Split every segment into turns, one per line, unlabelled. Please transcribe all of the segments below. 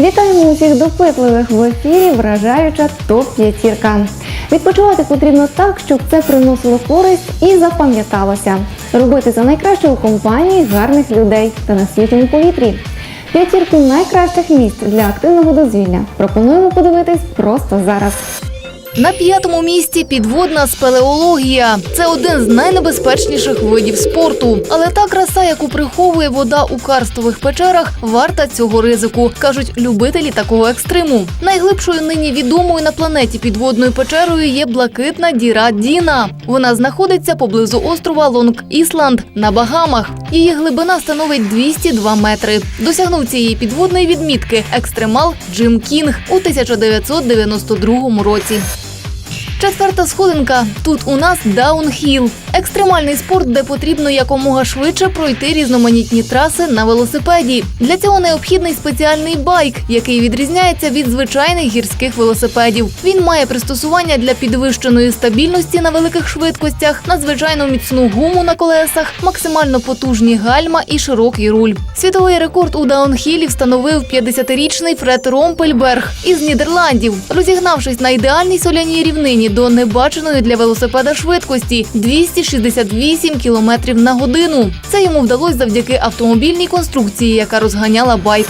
Вітаємо усіх допитливих в ефірі. Вражаюча топ-п'ятірка. Відпочивати потрібно так, щоб це приносило користь і запам'яталося. Робити за найкраще у компанії гарних людей та на свіжому повітрі. П'ятірку найкращих місць для активного дозвілля пропонуємо подивитись просто зараз.
На п'ятому місці підводна спелеологія. Це один з найнебезпечніших видів спорту. Але та краса, яку приховує вода у карстових печерах, варта цього ризику, кажуть любителі такого екстриму. Найглибшою нині відомою на планеті підводною печерою є блакитна діра Діна. Вона знаходиться поблизу острова Лонг-Ісланд на Багамах. Її глибина становить 202 метри. Досягнув цієї підводної відмітки екстремал Джим Кінг у 1992 році. Четверта сходинка. Тут у нас даунхіл. Екстремальний спорт, де потрібно якомога швидше пройти різноманітні траси на велосипеді. Для цього необхідний спеціальний байк, який відрізняється від звичайних гірських велосипедів. Він має пристосування для підвищеної стабільності на великих швидкостях, надзвичайно міцну гуму на колесах, максимально потужні гальма і широкий руль. Світовий рекорд у даунхілі встановив 50-річний Фред Ромпельберг із Нідерландів, розігнавшись на ідеальній соляній рівнині до небаченої для велосипеда швидкості 268 км на годину. Це йому вдалося завдяки автомобільній конструкції, яка розганяла байк.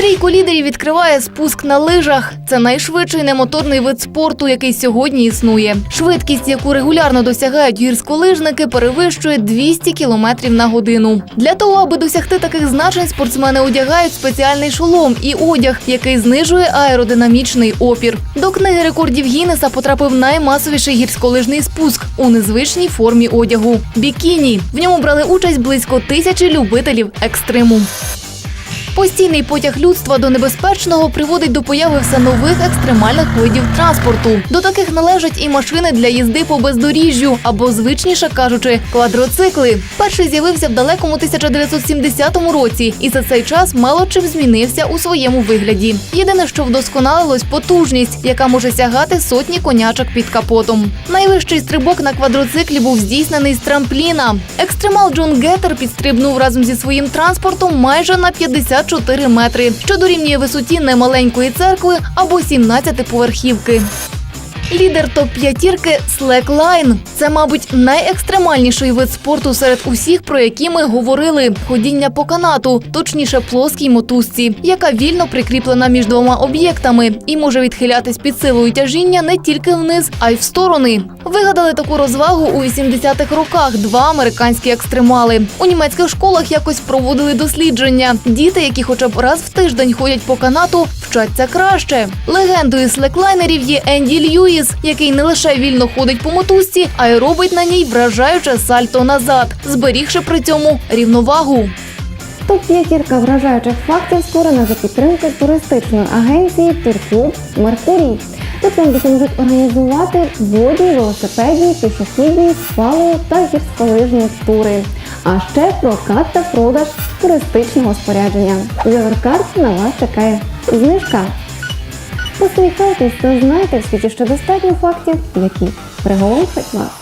Трійку лідерів відкриває спуск на лижах. Це найшвидший немоторний вид спорту, який сьогодні існує. Швидкість, яку регулярно досягають гірськолижники, перевищує 200 км на годину. Для того, аби досягти таких значень, спортсмени одягають спеціальний шолом і одяг, який знижує аеродинамічний опір. До книги рекордів Гіннеса потрапив наймасовіший гірськолижний спуск у незвичній формі одягу бікіні. В ньому брали участь близько тисячі любителів екстриму. Постійний потяг людства до небезпечного приводить до появи все нових екстремальних видів транспорту. До таких належать і машини для їзди по бездоріжжю, або звичніше кажучи, квадроцикли. Перший з'явився в далекому 1970 році, і за цей час мало чим змінився у своєму вигляді. Єдине, що вдосконалилось потужність, яка може сягати сотні конячок під капотом. Найвищий стрибок на квадроциклі був здійснений з трампліна. Екстремал Джон Геттер підстрибнув разом зі своїм транспортом майже на 54 метри, що дорівнює висоті немаленької церкви або 17-поверхівки. Лідер топ-п'ятірки Slackline. Це, мабуть, найекстремальніший вид спорту серед усіх, про які ми говорили: ходіння по канату, точніше плоскій мотузці, яка вільно прикріплена між двома об'єктами і може відхилятись під силою тяжіння не тільки вниз, а й в сторони. Вигадали таку розвагу у 80-х роках два американські екстремали. У німецьких школах якось проводили дослідження. Діти, які хоча б раз в тиждень ходять по канату, вчаться краще. Легендою слеклайнерів є Енді Льюіс, який не лише вільно ходить по мотузці, а й робить на ній вражаюче сальто назад, зберігши при цьому рівновагу.
Топ-п'ятірка вражаючих фактів створена за підтримки туристичної агенції Турклуб Меркурій. Тут вам допоможуть організувати водні, велосипедні, пішохідні, спали та гірськолижні тури. А ще прокат та продаж туристичного спорядження. В на вас чекає знижка. Посміхайтесь та знайте в світі ще достатньо фактів, які приголомшать вас.